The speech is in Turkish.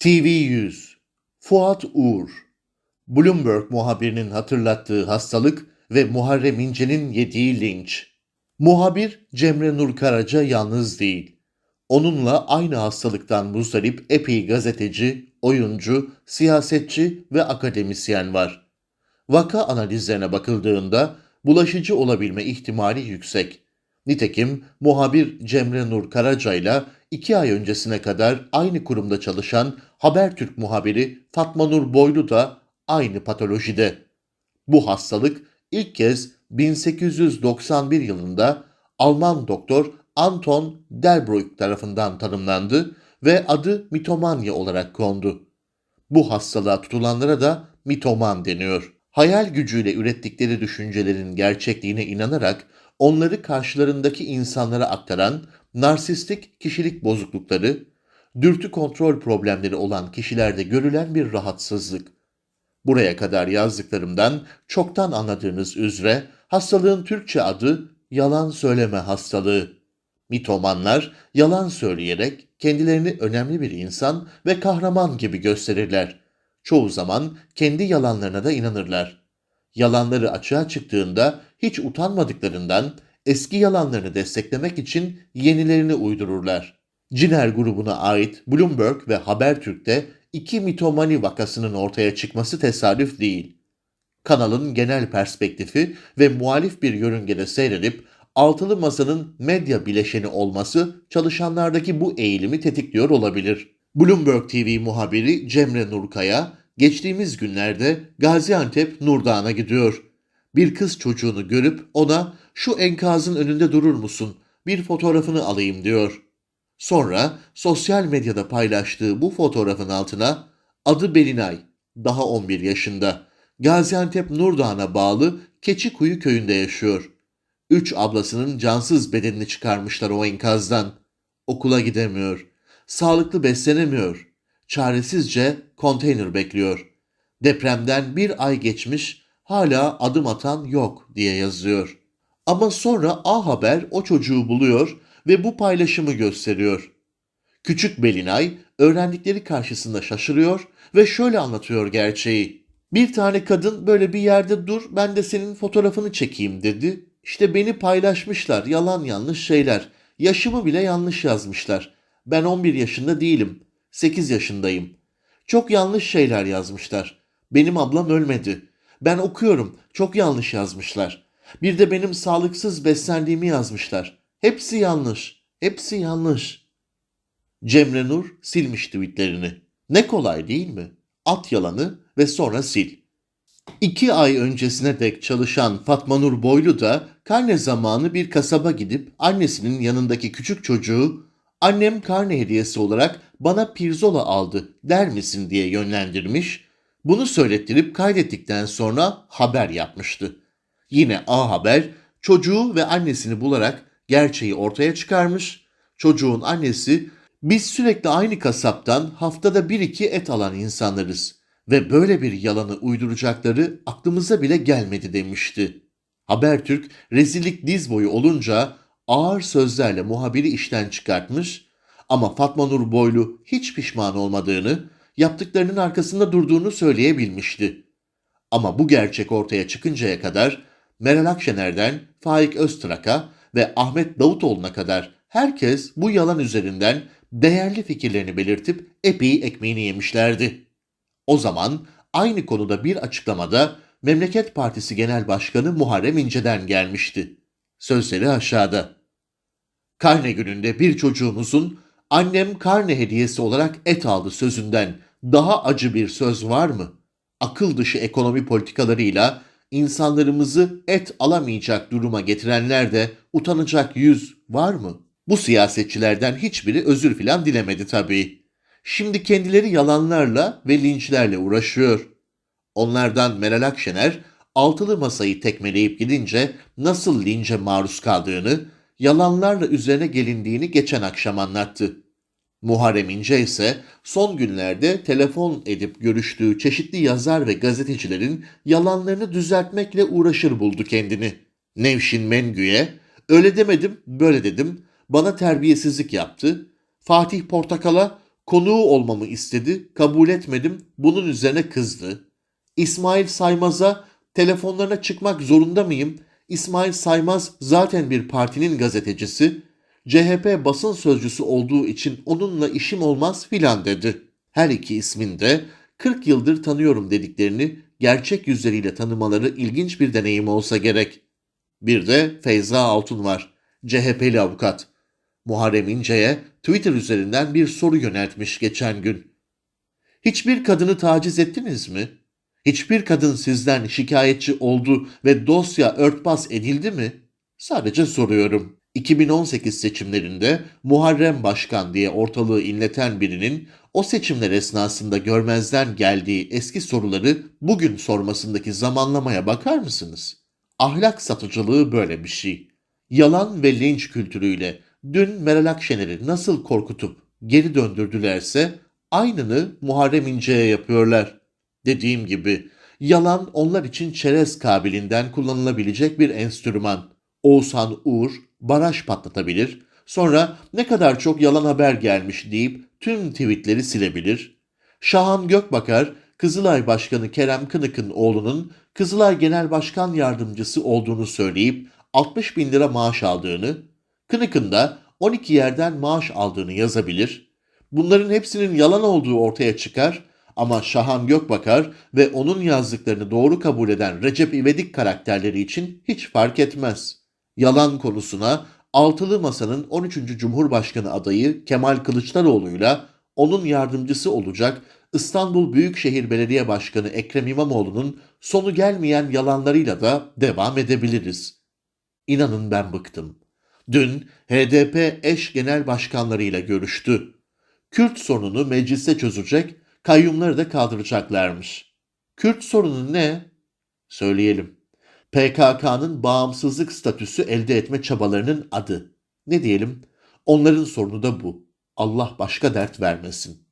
TV100 Fuat Uğur Bloomberg muhabirinin hatırlattığı hastalık ve Muharrem İnce'nin yediği linç. Muhabir Cemre Nur Karaca yalnız değil. Onunla aynı hastalıktan muzdarip epey gazeteci, oyuncu, siyasetçi ve akademisyen var. Vaka analizlerine bakıldığında bulaşıcı olabilme ihtimali yüksek. Nitekim muhabir Cemre Nur Karaca ile iki ay öncesine kadar aynı kurumda çalışan Habertürk muhabiri Fatma Nur Boylu da aynı patolojide. Bu hastalık ilk kez 1891 yılında Alman doktor Anton Delbrück tarafından tanımlandı ve adı mitomanya olarak kondu. Bu hastalığa tutulanlara da mitoman deniyor. Hayal gücüyle ürettikleri düşüncelerin gerçekliğine inanarak onları karşılarındaki insanlara aktaran narsistik kişilik bozuklukları, dürtü kontrol problemleri olan kişilerde görülen bir rahatsızlık. Buraya kadar yazdıklarımdan çoktan anladığınız üzere hastalığın Türkçe adı yalan söyleme hastalığı. Mitomanlar yalan söyleyerek kendilerini önemli bir insan ve kahraman gibi gösterirler. Çoğu zaman kendi yalanlarına da inanırlar. Yalanları açığa çıktığında hiç utanmadıklarından eski yalanlarını desteklemek için yenilerini uydururlar. Ciner grubuna ait Bloomberg ve Habertürk'te iki mitomani vakasının ortaya çıkması tesadüf değil. Kanalın genel perspektifi ve muhalif bir yörüngede seyredip altılı masanın medya bileşeni olması çalışanlardaki bu eğilimi tetikliyor olabilir. Bloomberg TV muhabiri Cemre Nurkaya geçtiğimiz günlerde Gaziantep Nurdağ'a gidiyor. Bir kız çocuğunu görüp ona şu enkazın önünde durur musun bir fotoğrafını alayım diyor. Sonra sosyal medyada paylaştığı bu fotoğrafın altına adı Belinay, daha 11 yaşında, Gaziantep Nurdağ'a bağlı Keçikuyu köyünde yaşıyor. Üç ablasının cansız bedenini çıkarmışlar o enkazdan. Okula gidemiyor. Sağlıklı beslenemiyor. Çaresizce konteyner bekliyor. Depremden bir ay geçmiş hala adım atan yok diye yazıyor. Ama sonra A Haber o çocuğu buluyor ve bu paylaşımı gösteriyor. Küçük Belinay öğrendikleri karşısında şaşırıyor ve şöyle anlatıyor gerçeği. Bir tane kadın böyle bir yerde dur ben de senin fotoğrafını çekeyim dedi. İşte beni paylaşmışlar yalan yanlış şeyler. Yaşımı bile yanlış yazmışlar. Ben 11 yaşında değilim. 8 yaşındayım. Çok yanlış şeyler yazmışlar. Benim ablam ölmedi. Ben okuyorum. Çok yanlış yazmışlar. Bir de benim sağlıksız beslendiğimi yazmışlar. Hepsi yanlış. Hepsi yanlış. Cemre Nur silmiş tweetlerini. Ne kolay değil mi? At yalanı ve sonra sil. İki ay öncesine dek çalışan Fatma Nur Boylu da karne zamanı bir kasaba gidip annesinin yanındaki küçük çocuğu annem karne hediyesi olarak bana pirzola aldı der misin diye yönlendirmiş. Bunu söylettirip kaydettikten sonra haber yapmıştı. Yine A Haber çocuğu ve annesini bularak gerçeği ortaya çıkarmış. Çocuğun annesi biz sürekli aynı kasaptan haftada bir iki et alan insanlarız ve böyle bir yalanı uyduracakları aklımıza bile gelmedi demişti. Habertürk rezillik diz boyu olunca ağır sözlerle muhabiri işten çıkartmış ama Fatma Nur Boylu hiç pişman olmadığını, yaptıklarının arkasında durduğunu söyleyebilmişti. Ama bu gerçek ortaya çıkıncaya kadar Meral Akşener'den Faik Öztrak'a ve Ahmet Davutoğlu'na kadar herkes bu yalan üzerinden değerli fikirlerini belirtip epey ekmeğini yemişlerdi. O zaman aynı konuda bir açıklamada Memleket Partisi Genel Başkanı Muharrem İnce'den gelmişti. Sözleri aşağıda. Karne gününde bir çocuğumuzun annem karne hediyesi olarak et aldı sözünden daha acı bir söz var mı? Akıl dışı ekonomi politikalarıyla insanlarımızı et alamayacak duruma getirenler de utanacak yüz var mı? Bu siyasetçilerden hiçbiri özür filan dilemedi tabii. Şimdi kendileri yalanlarla ve linçlerle uğraşıyor. Onlardan Meral Akşener altılı masayı tekmeleyip gidince nasıl lince maruz kaldığını, yalanlarla üzerine gelindiğini geçen akşam anlattı. Muharrem İnce ise son günlerde telefon edip görüştüğü çeşitli yazar ve gazetecilerin yalanlarını düzeltmekle uğraşır buldu kendini. Nevşin Mengü'ye öyle demedim böyle dedim bana terbiyesizlik yaptı. Fatih Portakal'a Konuğu olmamı istedi, kabul etmedim, bunun üzerine kızdı. İsmail Saymaz'a telefonlarına çıkmak zorunda mıyım? İsmail Saymaz zaten bir partinin gazetecisi. CHP basın sözcüsü olduğu için onunla işim olmaz filan dedi. Her iki ismin de 40 yıldır tanıyorum dediklerini gerçek yüzleriyle tanımaları ilginç bir deneyim olsa gerek. Bir de Feyza Altun var. CHP'li avukat. Muharrem İnce'ye Twitter üzerinden bir soru yöneltmiş geçen gün. Hiçbir kadını taciz ettiniz mi? Hiçbir kadın sizden şikayetçi oldu ve dosya örtbas edildi mi? Sadece soruyorum. 2018 seçimlerinde Muharrem Başkan diye ortalığı inleten birinin o seçimler esnasında görmezden geldiği eski soruları bugün sormasındaki zamanlamaya bakar mısınız? Ahlak satıcılığı böyle bir şey. Yalan ve linç kültürüyle dün Meral Akşener'i nasıl korkutup geri döndürdülerse aynını Muharrem İnce'ye yapıyorlar. Dediğim gibi yalan onlar için çerez kabilinden kullanılabilecek bir enstrüman. Oğuzhan Uğur baraj patlatabilir, sonra ne kadar çok yalan haber gelmiş deyip tüm tweetleri silebilir. Şahan Gökbakar, Kızılay Başkanı Kerem Kınık'ın oğlunun Kızılay Genel Başkan Yardımcısı olduğunu söyleyip 60 bin lira maaş aldığını, Kınık'ın da 12 yerden maaş aldığını yazabilir. Bunların hepsinin yalan olduğu ortaya çıkar ama Şahan Gökbakar ve onun yazdıklarını doğru kabul eden Recep İvedik karakterleri için hiç fark etmez. Yalan konusuna Altılı Masa'nın 13. Cumhurbaşkanı adayı Kemal Kılıçdaroğlu'yla onun yardımcısı olacak İstanbul Büyükşehir Belediye Başkanı Ekrem İmamoğlu'nun sonu gelmeyen yalanlarıyla da devam edebiliriz. İnanın ben bıktım. Dün HDP eş genel başkanlarıyla görüştü. Kürt sorununu mecliste çözecek, kayyumları da kaldıracaklarmış. Kürt sorunu ne? Söyleyelim. PKK'nın bağımsızlık statüsü elde etme çabalarının adı. Ne diyelim? Onların sorunu da bu. Allah başka dert vermesin.